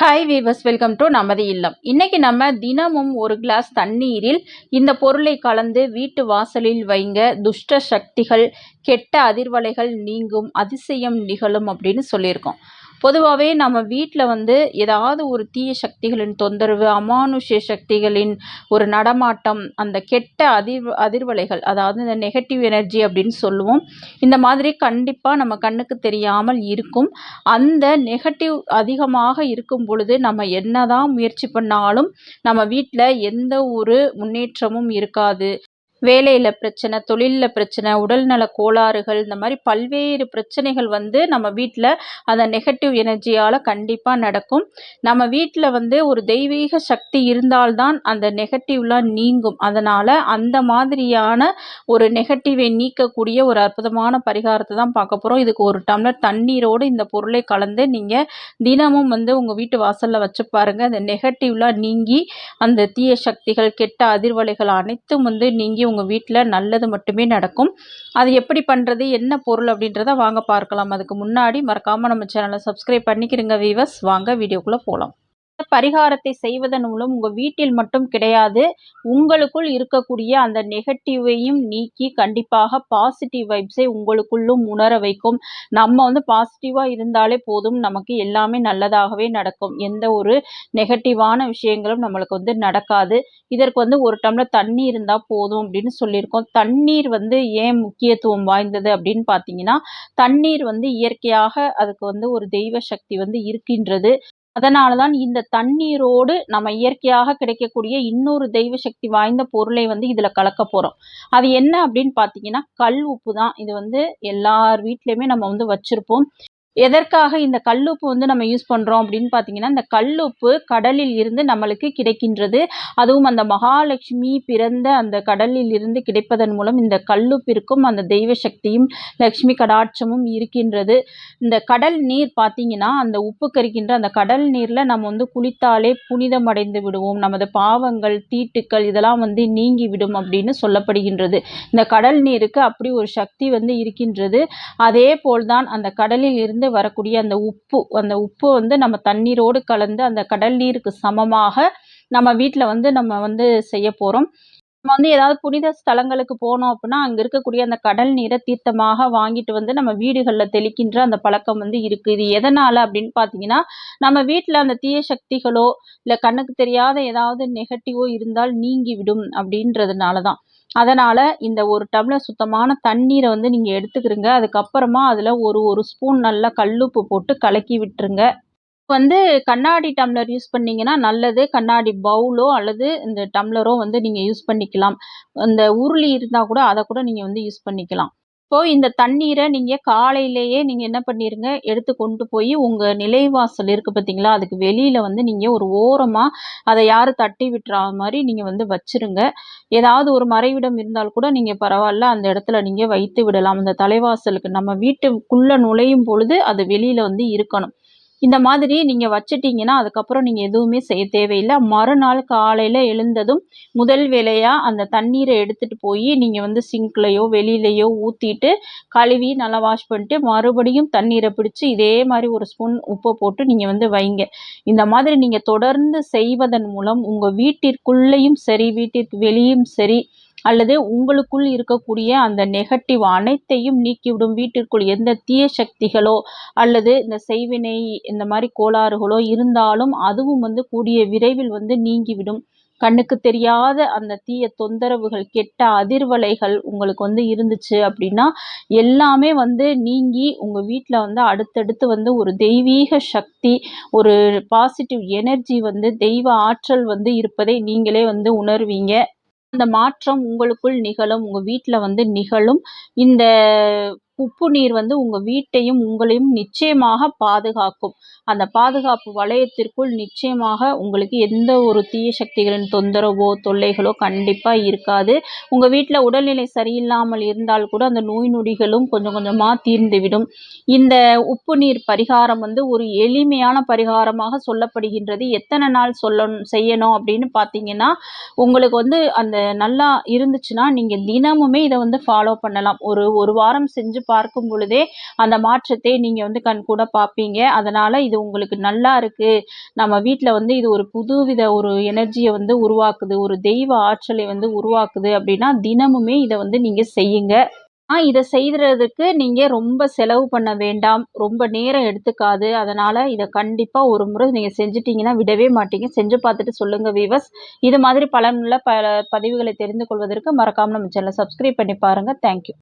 Hi viewers welcome to நமது இல்லம். இன்றைக்கி நம்ம தினமும் ஒரு கிளாஸ் தண்ணீரில் இந்த பொருளை கலந்து வீட்டு வாசலில் வைங்க. துஷ்ட சக்திகள் கெட்ட அதிர்வலைகள் நீங்கும் அதிசயம் நிகழும் அப்படின்னு சொல்லியிருக்கோம். பொதுவாகவே நம்ம வீட்டில் வந்து ஏதாவது ஒரு தீய சக்திகளின் தொந்தரவு அமானுஷ்ய சக்திகளின் ஒரு நடமாட்டம் அந்த கெட்ட அதிர் அதிர்வலைகள் அதாவது இந்த நெகட்டிவ் எனர்ஜி அப்படின்னு சொல்லுவோம். இந்த மாதிரி கண்டிப்பாக நம்ம கண்ணுக்கு தெரியாமல் இருக்கும். அந்த நெகட்டிவ் அதிகமாக இருக்கும் பொழுது நம்ம என்னதான் முயற்சி பண்ணாலும் நம்ம வீட்டில் எந்த ஒரு முன்னேற்றமும் இருக்காது. வேலையில் பிரச்சனை தொழிலில் பிரச்சனை உடல்நல கோளாறுகள் இந்த மாதிரி பல்வேறு பிரச்சனைகள் வந்து நம்ம வீட்டில் அந்த நெகட்டிவ் எனர்ஜியால் கண்டிப்பாக நடக்கும். நம்ம வீட்டில் வந்து ஒரு தெய்வீக சக்தி இருந்தால்தான் அந்த நெகட்டிவ்லாம் நீங்கும். அதனால் அந்த மாதிரியான ஒரு நெகட்டிவை நீக்கக்கூடிய ஒரு அற்புதமான பரிகாரத்தை தான் பார்க்க போகிறோம் இதுக்கு ஒரு டம்ளர் தண்ணீரோடு இந்த பொருளை கலந்து நீங்கள் தினமும் வந்து உங்கள் வீட்டு வாசலில் வச்சு பாருங்கள் அந்த நெகட்டிவ்லாம் நீங்கி அந்த தீய சக்திகள் கெட்ட அதிர்வலைகள் அனைத்தும் வந்து நீங்கி உங்கள் வீட்டில் நல்லது மட்டுமே நடக்கும். அது எப்படி பண்ணுறது என்ன பொருள் அப்படின்றத வாங்க பார்க்கலாம். அதுக்கு முன்னாடி மறக்காமல் நம்ம சேனலை சப்ஸ்கிரைப் பண்ணிக்கிறங்க வீவர்ஸ் வாங்க வீடியோக்குள்ளே போகலாம் பரிகாரத்தை செய்வதன் மூலம் உங்கள் வீட்டில் மட்டும் கிடையாது உங்களுக்குள் இருக்கக்கூடிய அந்த நெகட்டிவையும் நீக்கி கண்டிப்பாக பாசிட்டிவ் வைப்ஸை உங்களுக்குள்ளும் உணர வைக்கும். நம்ம வந்து பாசிட்டிவாக இருந்தாலே போதும் நமக்கு எல்லாமே நல்லதாகவே நடக்கும். எந்த ஒரு நெகட்டிவான விஷயங்களும் நம்மளுக்கு வந்து நடக்காது. இதற்கு வந்து ஒரு டம்ளர் தண்ணி இருந்தால் போதும் அப்படின்னு சொல்லியிருக்கோம். தண்ணீர் வந்து ஏன் முக்கியத்துவம் வாய்ந்தது அப்படின்னு பார்த்தீங்கன்னா தண்ணீர் வந்து இயற்கையாக அதுக்கு வந்து ஒரு தெய்வ சக்தி வந்து இருக்கின்றது. அதனால தான் இந்த தண்ணீரோடு நம்ம இயற்கையாக கிடைக்கக்கூடிய இன்னொரு தெய்வ சக்தி வாய்ந்த பொருளை வந்து இதில் கலக்க போகிறோம் அது என்ன அப்படின்னு பார்த்தீங்கன்னா கல் உப்பு தான். இது வந்து எல்லார் வீட்லேயுமே நம்ம வந்து வச்சுருப்போம். எதற்காக இந்த கல்லுப்பு வந்து நம்ம யூஸ் பண்ணுறோம் அப்படின்னு பார்த்தீங்கன்னா இந்த கல்லுப்பு கடலில் இருந்து நம்மளுக்கு கிடைக்கின்றது. அதுவும் அந்த மகாலட்சுமி பிறந்த அந்த கடலில் இருந்து கிடைப்பதன் மூலம் இந்த கல்லுப்பிற்கும் அந்த தெய்வ சக்தியும் லக்ஷ்மி கடாட்சமும் இருக்கின்றது. இந்த கடல் நீர் பார்த்தீங்கன்னா அந்த உப்பு கரிக்கின்ற அந்த கடல் நீரில் நம்ம வந்து குளித்தாலே புனிதம் அடைந்து விடுவோம். நமது பாவங்கள் தீட்டுக்கள் இதெல்லாம் வந்து நீங்கி விடும் அப்படின்னு சொல்லப்படுகின்றது. இந்த கடல் நீருக்கு அப்படி ஒரு சக்தி வந்து இருக்கின்றது. அதே போல்தான் அந்த கடலில் இருந்து இருந்து வரக்கூடிய அந்த உப்பு அந்த உப்பு வந்து நம்ம தண்ணீரோடு கலந்து அந்த கடல் நீருக்கு சமமாக நம்ம வீட்டில் வந்து நம்ம வந்து செய்ய போகிறோம் நம்ம வந்து ஏதாவது புனித ஸ்தலங்களுக்கு போனோம் அப்படின்னா அங்கே இருக்கக்கூடிய அந்த கடல் நீரை தீர்த்தமாக வாங்கிட்டு வந்து நம்ம வீடுகளில் தெளிக்கின்ற அந்த பழக்கம் வந்து இருக்குது இது எதனால் அப்படின்னு பார்த்தீங்கன்னா நம்ம வீட்டில் அந்த தீய சக்திகளோ இல்லை கண்ணுக்கு தெரியாத ஏதாவது நெகட்டிவோ இருந்தால் நீங்கி விடும் அப்படின்றதுனால தான் அதனால் இந்த ஒரு டம்ளர் சுத்தமான தண்ணீரை வந்து நீங்கள் எடுத்துக்கிறீங்க அதுக்கப்புறமா அதில் ஒரு ஒரு ஸ்பூன் நல்லா கல்லுப்பு போட்டு கலக்கி விட்டுருங்க. வந்து கண்ணாடி டம்ளர் யூஸ் பண்ணிங்கன்னா நல்லது. கண்ணாடி பவுலோ அல்லது இந்த டம்ளரோ வந்து நீங்கள் யூஸ் பண்ணிக்கலாம். இந்த உருளி இருந்தால் கூட அதை கூட நீங்கள் வந்து யூஸ் பண்ணிக்கலாம். இப்போ இந்த தண்ணீரை நீங்கள் காலையிலேயே நீங்கள் என்ன பண்ணிடுங்க எடுத்து கொண்டு போய் உங்கள் நிலைவாசல் இருக்குது பார்த்தீங்களா அதுக்கு வெளியில் வந்து நீங்கள் ஒரு ஓரமாக அதை யாரும் தட்டி விட்டுறா மாதிரி நீங்கள் வந்து வச்சுருங்க. ஏதாவது ஒரு மறைவிடம் இருந்தால் கூட நீங்கள் பரவாயில்ல அந்த இடத்துல நீங்கள் வைத்து விடலாம். அந்த தலைவாசலுக்கு நம்ம வீட்டுக்குள்ளே நுழையும் பொழுது அது வெளியில் வந்து இருக்கணும். இந்த மாதிரி நீங்கள் வச்சிட்டிங்கன்னா அதுக்கப்புறம் நீங்கள் எதுவுமே செய்ய தேவையில்லை. மறுநாள் காலையில் எழுந்ததும் முதல் வேலையாக அந்த தண்ணீரை எடுத்துகிட்டு போய் நீங்கள் வந்து சிங்க்லேயோ வெளியிலையோ ஊற்றிட்டு கழுவி நல்லா வாஷ் பண்ணிட்டு மறுபடியும் தண்ணீரை பிடிச்சி இதே மாதிரி ஒரு ஸ்பூன் உப்பை போட்டு நீங்கள் வந்து வைங்க. இந்த மாதிரி நீங்கள் தொடர்ந்து செய்வதன் மூலம் உங்கள் வீட்டிற்குள்ளேயும் சரி வீட்டிற்கு வெளியும் சரி அல்லது உங்களுக்குள் இருக்கக்கூடிய அந்த நெகட்டிவ் அனைத்தையும் நீக்கிவிடும் வீட்டிற்குள் எந்த தீய சக்திகளோ அல்லது இந்த செய்வினை இந்த மாதிரி கோளாறுகளோ இருந்தாலும் அதுவும் வந்து கூடிய விரைவில் வந்து நீங்கிவிடும். கண்ணுக்கு தெரியாத அந்த தீய தொந்தரவுகள் கெட்ட அதிர்வலைகள் உங்களுக்கு வந்து இருந்துச்சு அப்படின்னா எல்லாமே வந்து நீங்கி உங்கள் வீட்டில் வந்து அடுத்தடுத்து வந்து ஒரு தெய்வீக சக்தி ஒரு பாசிட்டிவ் எனர்ஜி வந்து தெய்வ ஆற்றல் வந்து இருப்பதை நீங்களே வந்து உணர்வீங்க. அந்த மாற்றம் உங்களுக்குள் நிகழும். உங்கள் வீட்டில் வந்து நிகழும். இந்த உப்பு நீர் வந்து உங்கள் வீட்டையும் உங்களையும் நிச்சயமாக பாதுகாக்கும். அந்த பாதுகாப்பு வளையத்திற்குள் நிச்சயமாக உங்களுக்கு எந்த ஒரு தீய சக்திகளின் தொந்தரவோ தொல்லைகளோ கண்டிப்பாக இருக்காது. உங்கள் வீட்டில் உடல்நிலை சரியில்லாமல் இருந்தால் கூட அந்த நோய் நொடிகளும் கொஞ்சம் கொஞ்சமாக தீர்ந்துவிடும். இந்த உப்பு நீர் பரிகாரம் வந்து ஒரு எளிமையான பரிகாரமாக சொல்லப்படுகின்றது. எத்தனை நாள் சொல்லணும் செய்யணும் அப்படின்னு பார்த்தீங்கன்னா உங்களுக்கு வந்து அந்த நல்லா இருந்துச்சுன்னா நீங்கள் தினமுமே இதை வந்து ஃபாலோ பண்ணலாம். ஒரு ஒரு வாரம் செஞ்சு பார்க்கும் பொழுதே அந்த மாற்றத்தை நீங்கள் வந்து கண் கூட பார்ப்பீங்க. அதனால் இது உங்களுக்கு நல்லா இருக்குது நம்ம வீட்டில் வந்து இது ஒரு புதுவித ஒரு எனர்ஜியை வந்து உருவாக்குது. ஒரு தெய்வ ஆற்றலை வந்து உருவாக்குது அப்படின்னா தினமுமே இதை வந்து நீங்கள் செய்யுங்க. இதை செய்கிறதுக்கு நீங்கள் ரொம்ப செலவு பண்ண வேண்டாம். ரொம்ப நேரம் எடுத்துக்காது. அதனால் இதை கண்டிப்பாக ஒரு முறை நீங்கள் செஞ்சிட்டிங்கன்னா விடவே மாட்டீங்க. செஞ்சு பார்த்துட்டு சொல்லுங்கள் வீவர்ஸ் இது மாதிரி பலனுள்ள பல பதிவுகளை தெரிந்து கொள்வதற்கு மறக்காமல் நம்ம சேனலை சப்ஸ்கிரைப் பண்ணி பாருங்கள் தேங்க்யூ